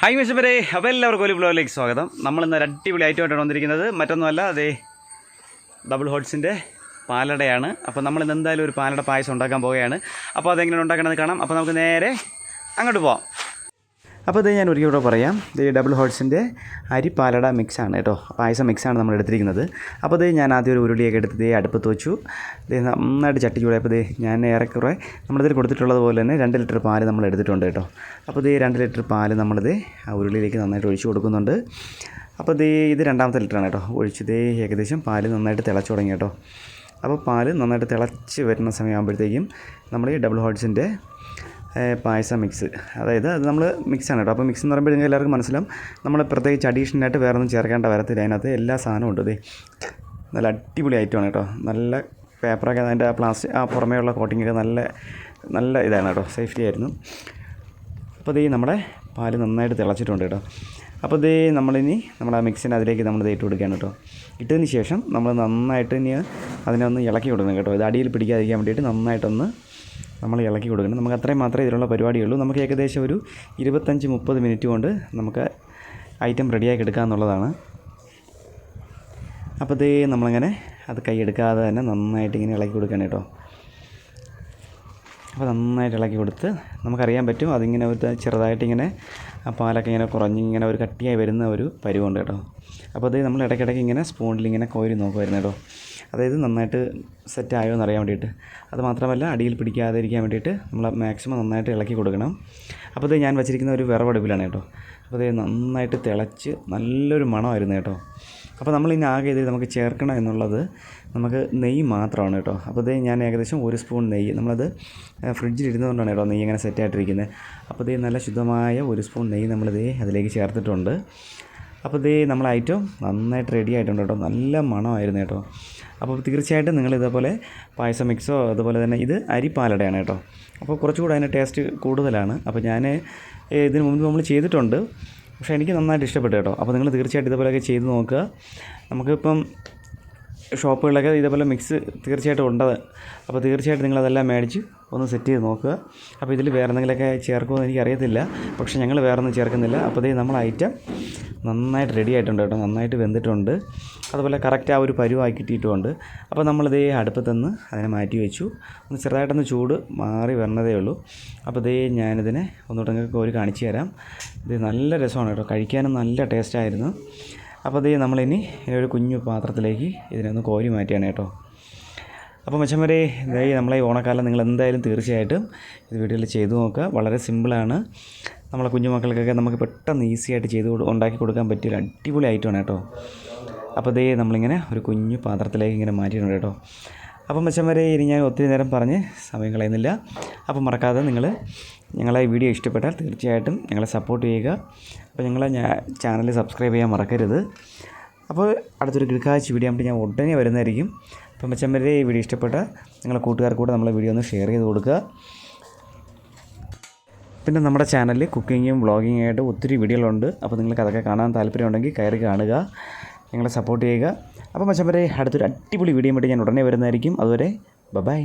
Hi മിസ്റ്ററെ അപ്പോൾ എല്ലാവർക്കും ഒരു ബ്ലോഗിലേക്ക് സ്വാഗതം. നമ്മൾ ഇന്ന് ഒരു അടിപൊളി ഐറ്റമായിട്ടാണ് വന്നിരിക്കുന്നത്. മറ്റൊന്നുമല്ല അതേ ഡബിൾ ഹോട്ട്സിന്റെ പാലടയാണ്. അപ്പോൾ നമ്മൾ ഇന്ന് എന്തായാലും ഒരു പാലട പായസം ഉണ്ടാക്കാൻ പോവുകയാണ്. അപ്പോൾ അതെങ്ങനെ ഉണ്ടാക്കണമെന്ന് കാണാം. അപ്പോൾ നമുക്ക് നേരെ അങ്ങോട്ട് പോവാം. അപ്പോൾ ഇത് ഞാൻ ഒരിക്കൽ കൂടെ പറയാം. ഇത് ഡബിൾ ഹോട്ട്സിന്റെ അരി പാലട മിക്സാണ് കേട്ടോ. പായസം മിക്സാണ് നമ്മൾ എടുത്തിരിക്കുന്നത്. അപ്പോൾ ഇത് ഞാൻ ആദ്യം ഒരു ഉരുളിയൊക്കെ എടുത്ത് ദേ അടുപ്പത്ത് വെച്ചു. ഇത് നന്നായിട്ട് ചട്ടി ചൂടായപ്പോൾ ഇത് ഞാൻ ഏറെക്കുറെ നമ്മളിതിൽ കൊടുത്തിട്ടുള്ളത് പോലെ തന്നെ രണ്ട് ലിറ്റർ പാൽ നമ്മൾ എടുത്തിട്ടുണ്ട് കേട്ടോ. അപ്പോൾ ഇത് രണ്ട് ലിറ്റർ പാൽ നമ്മളിത് ആ ഉരുളിയിലേക്ക് നന്നായിട്ട് ഒഴിച്ചു കൊടുക്കുന്നുണ്ട്. അപ്പോൾ ഇത് ഇത് രണ്ടാമത്തെ ലിറ്ററാണ് കേട്ടോ. ഒഴിച്ചത് ഏകദേശം പാൽ നന്നായിട്ട് തിളച്ചു തുടങ്ങി കേട്ടോ. അപ്പോൾ പാൽ നന്നായിട്ട് തിളച്ച് വരുന്ന സമയമാകുമ്പോഴത്തേക്കും നമ്മൾ ഈ ഡബിൾ ഹോട്ട്സിന്റെ പായസ മിക്സ് അതായത് അത് നമ്മൾ മിക്സാണ് കേട്ടോ. അപ്പോൾ മിക്സ് എന്ന് പറയുമ്പോൾ നിങ്ങൾക്ക് എല്ലാവർക്കും മനസ്സിലാവും നമ്മൾ പ്രത്യേകിച്ച് അഡീഷണലായിട്ട് വേറെ ഒന്നും ചേർക്കേണ്ട വരത്തില്ല. അതിനകത്ത് എല്ലാ സാധനവും ഉണ്ട് ദേ. നല്ല അടിപൊളി ഐറ്റമാണ് കേട്ടോ. നല്ല പേപ്പറൊക്കെ അതിന്റെ ആ പ്ലാസ്റ്റിക് ആ പുറമേ ഉള്ള കോട്ടിങ്ങൊക്കെ നല്ല നല്ല ഇതാണ് കേട്ടോ. സേഫ്റ്റി ആയിരുന്നു. അപ്പോൾ ദേ നമ്മുടെ പാൽ നന്നായിട്ട് തിളച്ചിട്ടുണ്ട് കേട്ടോ. അപ്പോൾ ദേ നമ്മളിനി നമ്മുടെ മിക്സിന് അതിലേക്ക് നമ്മൾ ദേ ഇട്ട് കൊടുക്കുകയാണ് കേട്ടോ. ഇട്ടതിന് ശേഷം നമ്മൾ നന്നായിട്ട് ഇനി അതിനെ ഒന്ന് ഇളക്കി കൊടുക്കണം കേട്ടോ. ഇത് അടിയിൽ പിടിക്കാതിരിക്കാൻ വേണ്ടിയിട്ട് നന്നായിട്ടൊന്ന് നമ്മൾ ഇളക്കി കൊടുക്കണം. നമുക്ക് അത്രയും മാത്രമേ ഇതിലുള്ള പരിപാടിയുള്ളൂ. നമുക്ക് ഏകദേശം ഒരു ഇരുപത്തഞ്ച് മുപ്പത് മിനിറ്റ് കൊണ്ട് നമുക്ക് ഐറ്റം റെഡിയാക്കി എടുക്കാമെന്നുള്ളതാണ് അപ്പോൾ ഇതേ നമ്മളങ്ങനെ അത് കൈ എടുക്കാതെ തന്നെ നന്നായിട്ട് ഇങ്ങനെ ഇളക്കി കൊടുക്കണം കേട്ടോ. അപ്പോൾ നന്നായിട്ട് ഇളക്കി കൊടുത്ത് നമുക്കറിയാൻ പറ്റും അതിങ്ങനെ ഒരു ചെറുതായിട്ട് ഇങ്ങനെ ആ പാലൊക്കെ ഇങ്ങനെ കുറഞ്ഞിങ്ങനെ ഒരു കട്ടിയായി വരുന്ന ഒരു പരുവുണ്ട് കേട്ടോ. അപ്പോൾ അത് നമ്മൾ ഇടയ്ക്കിടയ്ക്ക് ഇങ്ങനെ സ്പൂണിൽ ഇങ്ങനെ കോരി നോക്കുമായിരുന്നു കേട്ടോ. അതായത് നന്നായിട്ട് സെറ്റ് ആയോ എന്നറിയാൻ വേണ്ടിയിട്ട്. അത് മാത്രമല്ല അടിയിൽ പിടിക്കാതിരിക്കാൻ വേണ്ടിയിട്ട് നമ്മൾ മാക്സിമം നന്നായിട്ട് ഇളക്കി കൊടുക്കണം. അപ്പോൾ ഇത് ഞാൻ വെച്ചിരിക്കുന്ന ഒരു വിറവടുപ്പിലാണ് കേട്ടോ. അപ്പോൾ ഇത് നന്നായിട്ട് തിളച്ച് നല്ലൊരു മണമായിരുന്നു കേട്ടോ. അപ്പോൾ നമ്മൾ ഇനി ആകെ ഇത് നമുക്ക് ചേർക്കണം എന്നുള്ളത് നമുക്ക് നെയ്യ് മാത്രമാണ് കേട്ടോ. അപ്പോൾ ഇത് ഞാൻ ഏകദേശം ഒരു സ്പൂൺ നെയ്യ് നമ്മളത് ഫ്രിഡ്ജിൽ ഇരുന്നുകൊണ്ടാണ് കേട്ടോ നെയ്യ് ഇങ്ങനെ സെറ്റായിട്ടിരിക്കുന്നത് അപ്പോൾ ഇത് നല്ല ശുദ്ധമായ ഒരു സ്പൂൺ നെയ്യ് നമ്മളിത് അതിലേക്ക് ചേർത്തിട്ടുണ്ട്. അപ്പോൾ ഇതേ നമ്മൾ ഐറ്റം നന്നായിട്ട് റെഡി ആയിട്ടുണ്ട് കേട്ടോ. നല്ല മണമായിരുന്നു കേട്ടോ. അപ്പോൾ തീർച്ചയായിട്ടും നിങ്ങൾ ഇതേപോലെ പായസം മിക്സോ അതുപോലെ തന്നെ ഇത് അരിപ്പാലടയാണ് കേട്ടോ. അപ്പോൾ കുറച്ചുകൂടെ അതിന്റെ ടേസ്റ്റ് കൂടുതലാണ്. അപ്പോൾ ഞാൻ ഇതിന് മുമ്പ് നമ്മൾ ചെയ്തിട്ടുണ്ട്. പക്ഷേ എനിക്ക് നന്നായിട്ട് ഇഷ്ടപ്പെട്ടു കേട്ടോ. അപ്പോൾ നിങ്ങൾ തീർച്ചയായിട്ടും ഇതേപോലെയൊക്കെ ചെയ്ത് നോക്കുക. നമുക്കിപ്പം ഷോപ്പുകളിലൊക്കെ ഇതേപോലെ മിക്സ് തീർച്ചയായിട്ടും ഉണ്ട്. അപ്പോൾ തീർച്ചയായിട്ടും നിങ്ങളതെല്ലാം മേടിച്ച് ഒന്ന് സെറ്റ് ചെയ്ത് നോക്കുക അപ്പോൾ ഇതിൽ വേറെ എന്തെങ്കിലുമൊക്കെ ചേർക്കുമോ എന്ന് എനിക്കറിയത്തില്ല. പക്ഷേ ഞങ്ങൾ വേറെ ഒന്നും ചേർക്കുന്നില്ല. അപ്പോൾ ഇതേ നമ്മൾ ഐറ്റം നന്നായിട്ട് റെഡി ആയിട്ടുണ്ട് കേട്ടോ. നന്നായിട്ട് വെന്തിട്ടുണ്ട്. അതുപോലെ കറക്റ്റ് ആ ഒരു പരുവായി കിട്ടിയിട്ടുമുണ്ട്. അപ്പോൾ നമ്മളിതേ അടുപ്പത്തുനിന്ന് അതിനെ മാറ്റി വെച്ചു. ഒന്ന് ചെറുതായിട്ടൊന്ന് ചൂട് മാറി വരണതേ ഉള്ളൂ. അപ്പോൾ ഇതേ ഞാനിതിനെ ഒന്നുകൂടെ നിങ്ങൾക്ക് കോരി കാണിച്ചു തരാം. ഇത് നല്ല രസമാണ് കേട്ടോ. കഴിക്കാനും നല്ല ടേസ്റ്റായിരുന്നു അപ്പോൾ ഇതേ നമ്മളിനി ഒരു കുഞ്ഞു പാത്രത്തിലേക്ക് ഇതിനെ ഒന്ന് കോരി മാറ്റിയാണ് കേട്ടോ. അപ്പോൾ മച്ചന്മാരെ ഇതായി നമ്മളെ ഈ ഓണക്കാലം നിങ്ങൾ എന്തായാലും തീർച്ചയായിട്ടും ഇത് വീഡിയോയിൽ ചെയ്തു നോക്കുക. വളരെ സിമ്പിളാണ് നമ്മളെ കുഞ്ഞുമക്കൾക്കൊക്കെ നമുക്ക് പെട്ടെന്ന് ഈസി ആയിട്ട് ചെയ്ത് ഉണ്ടാക്കി കൊടുക്കാൻ പറ്റിയ ഒരു അടിപൊളി ഐറ്റമാണ് കേട്ടോ. അപ്പോൾ ഇതേ നമ്മളിങ്ങനെ ഒരു കുഞ്ഞു പാത്രത്തിലേക്ക് ഇങ്ങനെ മാറ്റിയിട്ടുണ്ട് കേട്ടോ. അപ്പം മച്ചന്മാരെ ഇനി ഞാൻ ഒത്തിരി നേരം പറഞ്ഞ് സമയം കളയുന്നില്ല. അപ്പം മറക്കാതെ നിങ്ങൾ ഞങ്ങളെ ഈ വീഡിയോ ഇഷ്ടപ്പെട്ടാൽ തീർച്ചയായിട്ടും ഞങ്ങളെ സപ്പോർട്ട് ചെയ്യുക. അപ്പോൾ ഞങ്ങളെ ചാനൽ സബ്സ്ക്രൈബ് ചെയ്യാൻ മറക്കരുത്. അപ്പോൾ അടുത്തൊരു കിടക്കാഴ്ച വീഡിയോ ആയിട്ട് ഞാൻ ഉടനെ വരുന്നതായിരിക്കും. അപ്പം മെച്ചം ഈ വീഡിയോ ഇഷ്ടപ്പെട്ട നിങ്ങളെ കൂട്ടുകാർക്ക് കൂടെ നമ്മളെ വീഡിയോ ഒന്ന് ഷെയർ ചെയ്ത് കൊടുക്കുക. പിന്നെ നമ്മുടെ ചാനലിൽ കുക്കിങ്ങും വ്ളോഗിങ്ങും ആയിട്ട് ഒത്തിരി വീഡിയോകളുണ്ട് അപ്പോൾ നിങ്ങൾക്ക് അതൊക്കെ കാണാൻ താല്പര്യമുണ്ടെങ്കിൽ കയറി കാണുക. ഞങ്ങളെ സപ്പോർട്ട് ചെയ്യുക. അപ്പോൾ മച്ചമ്പരെ അടുത്തൊരു അടിപൊളി വീഡിയോ വേണ്ടി ഞാൻ ഉടനെ വരുന്നതായിരിക്കും. അതുവരെ ബൈ